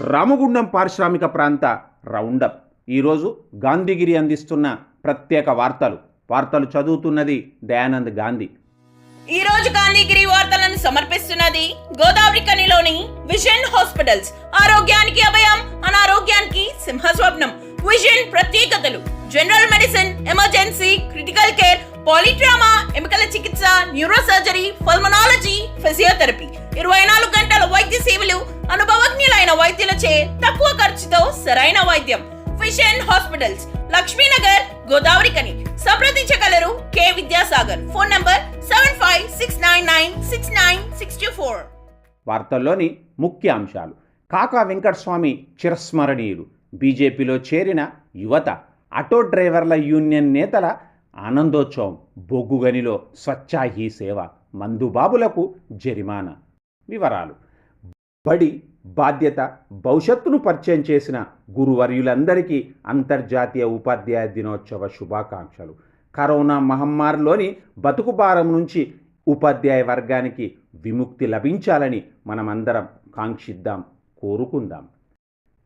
రామగుండం పారిశ్రామిక ప్రాంత రౌండప్. ఈరోజు గాంధీగిరి అందిస్తున్న ప్రత్యేక వార్తలు. వార్తలు చదువుతున్నది దయానంద్ గాంధీ. ఈ రోజు గాంధీగిరి వార్తలను సమర్పిస్తున్నది గోదావరి కనిలోని విజన్ హాస్పిటల్స్. ఆరోగ్యానికి అభయం అనారోగ్యానికి సింహస్వప్నం. విజన్ ప్రత్యేకతలు. General medicine emergency critical care polytrauma ఎముకల చికిత్స న్యూరో సర్జరీ పల్మనాలజీ ఫిజియోథెరపీ. ఇరవై వైద్యులచే తక్కువ ఖర్చుతో సరైన వైద్యం. Fission hospitals Lakshmi Nagar Godavarikhani. సంప్రదించగలరు K Vidyasagar. Phone number seven five six nine nine six nine six two four. వార్తల్లోని ముఖ్య అంశాలు. కాకా వెంకటస్వామి చిరస్మరణీయులు. బీజేపీలో చేరిన యువత ఆటో డ్రైవర్ల యూనియన్ నేతల ఆనందోత్సవం బొగ్గుగనిలో స్వచ్ఛాహీ సేవ మందుబాబులకు జరిమానా. వివరాలు. బడి బాధ్యత భవిష్యత్తును పరిచయం చేసిన గురువర్యులందరికీ అంతర్జాతీయ ఉపాధ్యాయ దినోత్సవ శుభాకాంక్షలు. కరోనా మహమ్మారిలోని బతుకు భారం నుంచి ఉపాధ్యాయ వర్గానికి విముక్తి లభించాలని మనమందరం కాంక్షిద్దాం కోరుకుందాం.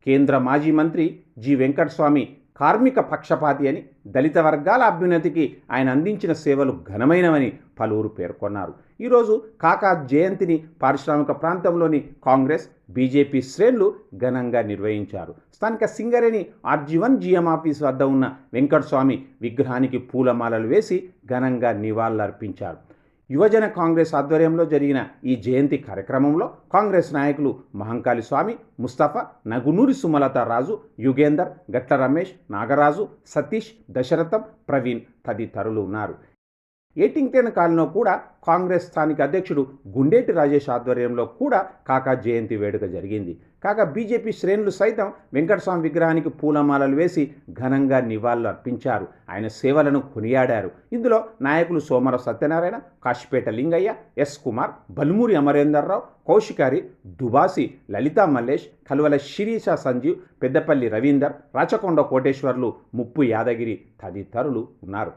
కేంద్ర మాజీ మంత్రి జి. వెంకటస్వామి కార్మిక పక్షపాతి అని దళిత వర్గాల అభ్యున్నతికి ఆయన అందించిన సేవలు ఘనమైనవని పలువురు పేర్కొన్నారు. ఈరోజు కాకా జయంతిని పారిశ్రామిక ప్రాంతంలోని కాంగ్రెస్ బీజేపీ శ్రేణులు ఘనంగా నిర్వహించారు. స్థానిక సింగరేణి ఆర్జీవన్ జిఎం ఆఫీస్ వద్ద ఉన్న వెంకటస్వామి విగ్రహానికి పూలమాలలు వేసి ఘనంగా నివాళులర్పించారు. యువజన కాంగ్రెస్ ఆధ్వర్యంలో జరిగిన ఈ జయంతి కార్యక్రమంలో కాంగ్రెస్ నాయకులు మహంకాళి స్వామి ముస్తఫా నగునూరి సుమలత రాజు యుగేందర్ గట్ల రమేష్ నాగరాజు సతీష్ దశరథం ప్రవీణ్ తదితరులు ఉన్నారు. ఏటింగ్టన్ కాలంలో కూడా కాంగ్రెస్ స్థానిక అధ్యక్షుడు గుండేటి రాజేష్ ఆధ్వర్యంలో కూడా కాకా జయంతి వేడుక జరిగింది. కాగా బీజేపీ శ్రేణులు సైతం వెంకటస్వామి విగ్రహానికి పూలమాలలు వేసి ఘనంగా నివాళులు అర్పించారు. ఆయన సేవలను కొనియాడారు. ఇందులో నాయకులు సోమర సత్యనారాయణ కాశీపేట లింగయ్య ఎస్ కుమార్ బల్మూరి అమరేందర్రావు కౌశికారి దుబాసి లలితా మల్లేష్ కలువల శిరీష సంజీవ్ పెద్దపల్లి రవీందర్ రాచకొండ కోటేశ్వర్లు ముప్పు యాదగిరి తదితరులు ఉన్నారు.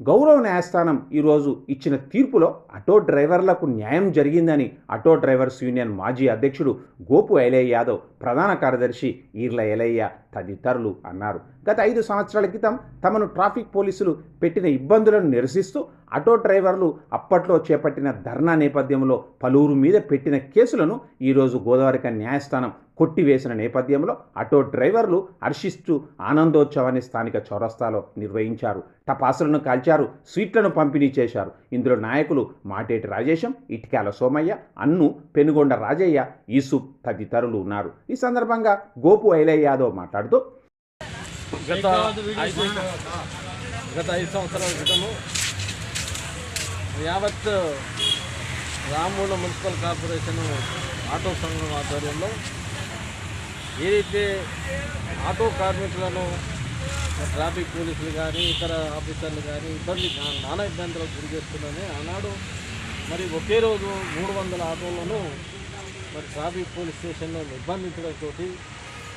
గౌరవ న్యాయస్థానం ఈరోజు ఇచ్చిన తీర్పులో ఆటో డ్రైవర్లకు న్యాయం జరిగిందని ఆటో డ్రైవర్స్ యూనియన్ మాజీ అధ్యక్షుడు గోపు ఎలయ్య యాదవ్ ప్రధాన కార్యదర్శి ఈర్ల ఎలయ్య తదితరులు అన్నారు. గత ఐదు సంవత్సరాల క్రితం తమను ట్రాఫిక్ పోలీసులు పెట్టిన ఇబ్బందులను నిరసిస్తూ ఆటో డ్రైవర్లు అప్పట్లో చేపట్టిన ధర్నా నేపథ్యంలో పలువురు మీద పెట్టిన కేసులను ఈరోజు గోదావరిక న్యాయస్థానం కొట్టివేసిన నేపథ్యంలో ఆటో డ్రైవర్లు హర్షిస్తూ ఆనందోత్సవాన్ని స్థానిక చౌరస్తాలో నిర్వహించారు. టపాసులను కాల్చారు స్వీట్లను పంపిణీ చేశారు. ఇందులో నాయకులు మాటేటి రాజేశం ఇటికాల సోమయ్య అన్ను పెనుగొండ రాజయ్య యూసుఫ్ తదితరులు ఉన్నారు. ఈ సందర్భంగా గోపు ఐలయ్య యాదవ్ మాట్లాడుతూ గత ఐదు గత ఐదు సంవత్సరాల క్రితము యావత్ రామూల మున్సిపల్ కార్పొరేషన్ ఆటో సంఘం ఆధ్వర్యంలో ఏదైతే ఆటో కార్మికులను ట్రాఫిక్ పోలీసులు కానీ ఇతర ఆఫీసర్లు కానీ ఇబ్బంది నానా ఇబ్బందులకు గురి చేస్తుందని ఆనాడు మరి ఒకే రోజు మూడు వందల ఆటోలను మరి ట్రాఫిక్ పోలీస్ స్టేషన్లో నిర్బంధించడంతో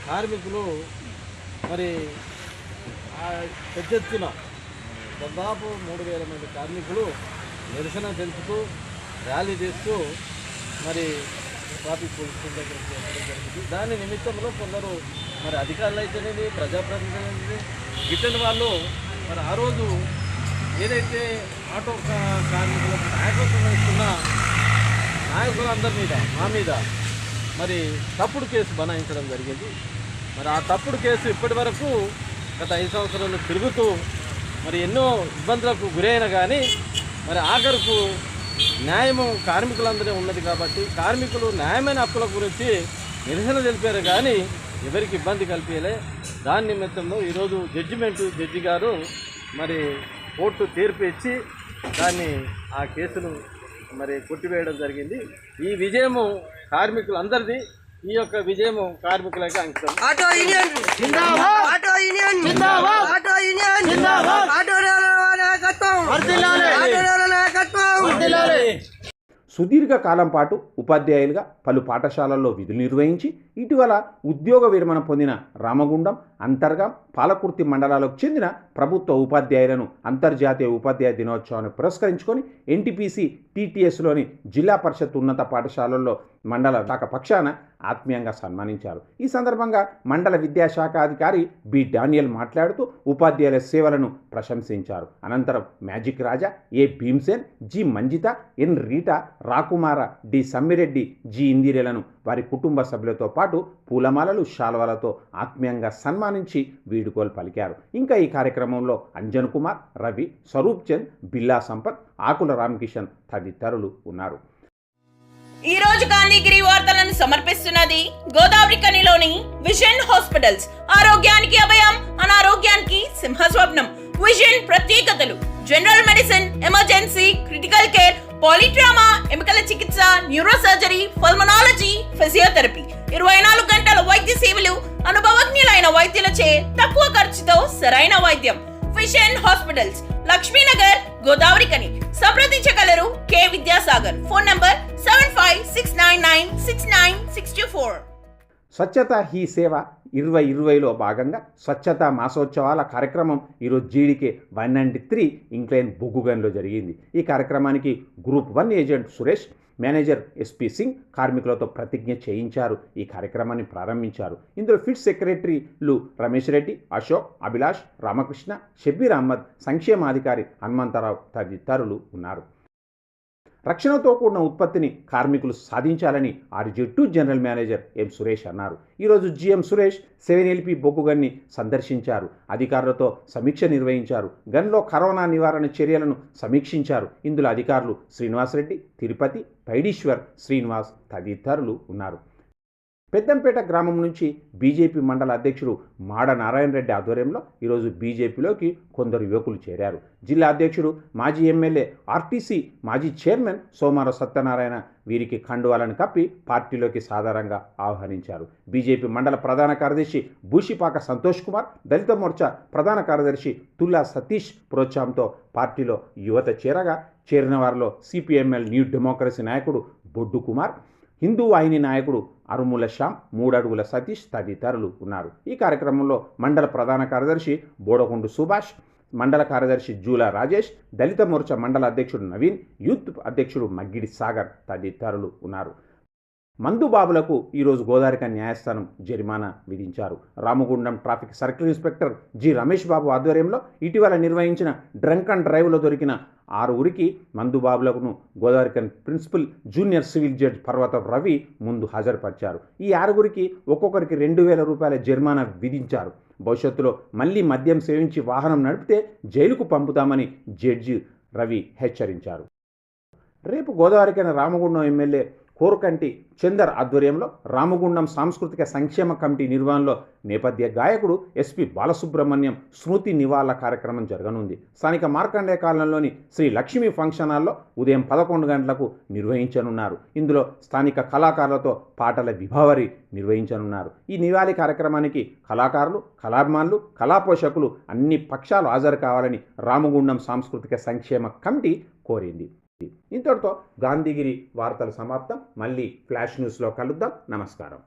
కార్మికులు మరి ఆ పెద్ద ఎత్తున దాదాపు మూడు వేల మంది కార్మికులు నిరసన తెలుపుతూ ర్యాలీ చేస్తూ మరి ట్రాఫిక్ పోలీస్ దగ్గరికి వెళ్ళడం దాని నిమిత్తంలో కొందరు మరి అధికారులు అయితేనేది ప్రజాప్రతినిధులు గిట్టని వాళ్ళు మరి ఆ రోజు ఏదైతే ఆటో కా- కార్మికులకు నాయకత్వం వహిస్తున్న నాయకులందరి మీద మా మీద మరి తప్పుడు కేసు బనాయించడం జరిగింది. మరి ఆ తప్పుడు కేసు ఇప్పటి వరకు గత ఐదు సంవత్సరాలు తిరుగుతూ మరి ఎన్నో ఇబ్బందులకు గురైన కానీ మరి ఆఖరుకు న్యాయము కార్మికులందరూ ఉన్నది కాబట్టి కార్మికులు న్యాయమైన హక్కుల గురించి నిరసన తెలిపారు కానీ ఎవరికి ఇబ్బంది కల్పించలే దాని నిమిత్తంలో ఈరోజు జడ్జిమెంట్ జడ్జి గారు మరి కోర్టు తీర్పు ఇచ్చి దాన్ని ఆ కేసును మరి కొట్టివేయడం జరిగింది. ఈ విజయము కార్మికులందరిది ఈ యొక్క విజయము కార్మికులకి అంకితం. ఆటో యూనియన్ జిందాబాద్! ఆటో యూనియన్ జిందాబాద్! ఆటో యూనియన్ జిందాబాద్! ఆటో నాయకత్వం! ఆటో నాయకత్వం! సుదీర్ఘ కాలం పాటు ఉపాధ్యాయులుగా పలు పాఠశాలల్లో విధులు నిర్వహించి ఇటీవల ఉద్యోగ విరమణ పొందిన రామగుండం అంతర్గం పాలకుర్తి మండలాలకు చెందిన ప్రభుత్వ ఉపాధ్యాయులను అంతర్జాతీయ ఉపాధ్యాయ దినోత్సవాన్ని పురస్కరించుకొని ఎన్టీపీసీ టీటీఎస్లోని జిల్లా పరిషత్ ఉన్నత పాఠశాలల్లో మండల శాఖ పక్షాన ఆత్మీయంగా సన్మానించారు. ఈ సందర్భంగా మండల విద్యాశాఖ అధికారి బి. డానియల్ మాట్లాడుతూ ఉపాధ్యాయుల సేవలను ప్రశంసించారు. అనంతరం magic Raja A. Bhimsen G. Manjitha N. Rita Rakumara D. Sammireddy G. ఇందిరేలను వారి కుటుంబ సభ్యులతో పాటు పూలమాలలు శాల్వాలతో ఆత్మీయంగా సన్మానించి వీడుకోలు పలికారు. ఇంకా ఈ కార్యక్రమంలో అంజన్ కుమార్ రవి స్వరూప్ చంద్ బిల్లా సంపత్ ఆకుల రామకిషన్ తదితరులు ఉన్నారు. ఈ రోజు గాంధీగిరి వార్తలను సమర్పిస్తున్నది గోదావరి కనిలోని విజన్ హాస్పిటల్స్. ఆరోగ్యానికి అభయం అనారోగ్యానికి సింహస్వప్నం. విజన్ ప్రత్యేకతలు. General medicine emergency critical care polytrauma ఎముకల చికిత్స న్యూరో సర్జరీ పల్మనాలజీ ఫిజియోథెరపీ ఇరవై నాలుగు గంటల వైద్య సేవలు అనుభవజ్ఞులైన వైద్యులచే తక్కువ ఖర్చుతో సరైన వైద్యం. Fission hospitals Lakshmi Nagar Godavarikhani. సంప్రదించగలరు K Vidyasagar. Phone number seven five six nine nine six nine six two four. Swachhata Hi Seva. ఇరవై ఇరవైలో భాగంగా స్వచ్ఛత మాసోత్సవాల కార్యక్రమం ఈరోజు GDK one ninety three incline బొగ్గుగన్లో జరిగింది. ఈ కార్యక్రమానికి group one agent Suresh manager SP Singh కార్మికులతో ప్రతిజ్ఞ చేయించారు. ఈ కార్యక్రమాన్ని ప్రారంభించారు. ఇందులో ఫిట్ సెక్రటరీలు రమేష్ రెడ్డి అశోక్ అభిలాష్ రామకృష్ణ షబ్బీర్ అహ్మద్ సంక్షేమాధికారి హనుమంతరావు తదితరులు ఉన్నారు. రక్షణతో కూడిన ఉత్పత్తిని కార్మికులు సాధించాలని ఆర్జీ జట్టు జనరల్ మేనేజర్ ఎం సురేష్ అన్నారు. ఈరోజు జిఎం సురేష్ సెవెన్ ఎల్పి బొగ్గుగన్ని సందర్శించారు. అధికారులతో సమీక్ష నిర్వహించారు. గన్లో కరోనా నివారణ చర్యలను సమీక్షించారు. ఇందులో అధికారులు శ్రీనివాసరెడ్డి తిరుపతి పైడీశ్వర్ శ్రీనివాస్ తదితరులు ఉన్నారు. పెద్దంపేట గ్రామం నుంచి బీజేపీ మండల అధ్యక్షుడు మాడ నారాయణ రెడ్డి ఆధ్వర్యంలో ఈరోజు బీజేపీలోకి కొందరు యువకులు చేరారు. జిల్లా అధ్యక్షుడు మాజీ ఎమ్మెల్యే ఆర్టీసీ మాజీ చైర్మన్ సోమార సత్యనారాయణ వీరికి కండువాలను కప్పి పార్టీలోకి సాధారణంగా ఆహ్వానించారు. బీజేపీ మండల ప్రధాన కార్యదర్శి భూషిపాక సంతోష్ కుమార్ దళిత మోర్చా ప్రధాన కార్యదర్శి తుల్లా సతీష్ ప్రోత్సాహంతో పార్టీలో యువత చేరగా చేరిన వారిలో సిపిఎంఎల్ న్యూ డెమోక్రసీ నాయకుడు బొడ్డు కుమార్ హిందూ వాహిని నాయకుడు అరుముల శ్యామ్ మూడడుగుల సతీష్ తదితరులు ఉన్నారు. ఈ కార్యక్రమంలో మండల ప్రధాన కార్యదర్శి బోడకొండు సుభాష్ మండల కార్యదర్శి జూల రాజేష్ దళిత మోర్చా మండల అధ్యక్షుడు నవీన్ యూత్ అధ్యక్షుడు మగ్గిడి సాగర్ తదితరులు ఉన్నారు. మందుబాబులకు ఈరోజు గోదారిక న్యాయస్థానం జరిమానా విధించారు. Ramagundam traffic circle inspector G Ramesh Babu ఆధ్వర్యంలో ఇటీవల నిర్వహించిన డ్రంక్ అండ్ డ్రైవ్లో దొరికిన ఆరుగురికి మందుబాబులకు Godavarikhani principal junior civil judge Parvatha Ravi ముందు హాజరుపరిచారు. ఈ ఆరుగురికి ఒక్కొక్కరికి రెండు వేల రూపాయల జరిమానా విధించారు. భవిష్యత్తులో మళ్ళీ మద్యం సేవించి వాహనం నడిపితే జైలుకు పంపుతామని జడ్జి రవి హెచ్చరించారు. రేపు గోదావరికైన రామగుండం ఎమ్మెల్యే కోరుకంటి చందర్ ఆధ్వర్యంలో రామగుండం సాంస్కృతిక సంక్షేమ కమిటీ నిర్వహణలో నేపథ్య గాయకుడు ఎస్పి బాలసుబ్రహ్మణ్యం స్మృతి నివాళ కార్యక్రమం జరగనుంది. స్థానిక మార్కండే కాలనీలోని శ్రీ లక్ష్మీ ఫంక్షన్ హాల్లో ఉదయం పదకొండు గంటలకు నిర్వహించనున్నారు. ఇందులో స్థానిక కళాకారులతో పాటల విభావరి నిర్వహించనున్నారు. ఈ నివాళి కార్యక్రమానికి కళాకారులు కళాభిమానులు కళాపోషకులు అన్ని పక్షాలు హాజరు కావాలని రామగుండం సాంస్కృతిక సంక్షేమ కమిటీ కోరింది. ఇంతటితో గాంధీగిరి వార్తలు సమాప్తం. మళ్ళీ ఫ్లాష్ న్యూస్లో కలుద్దాం. నమస్కారం.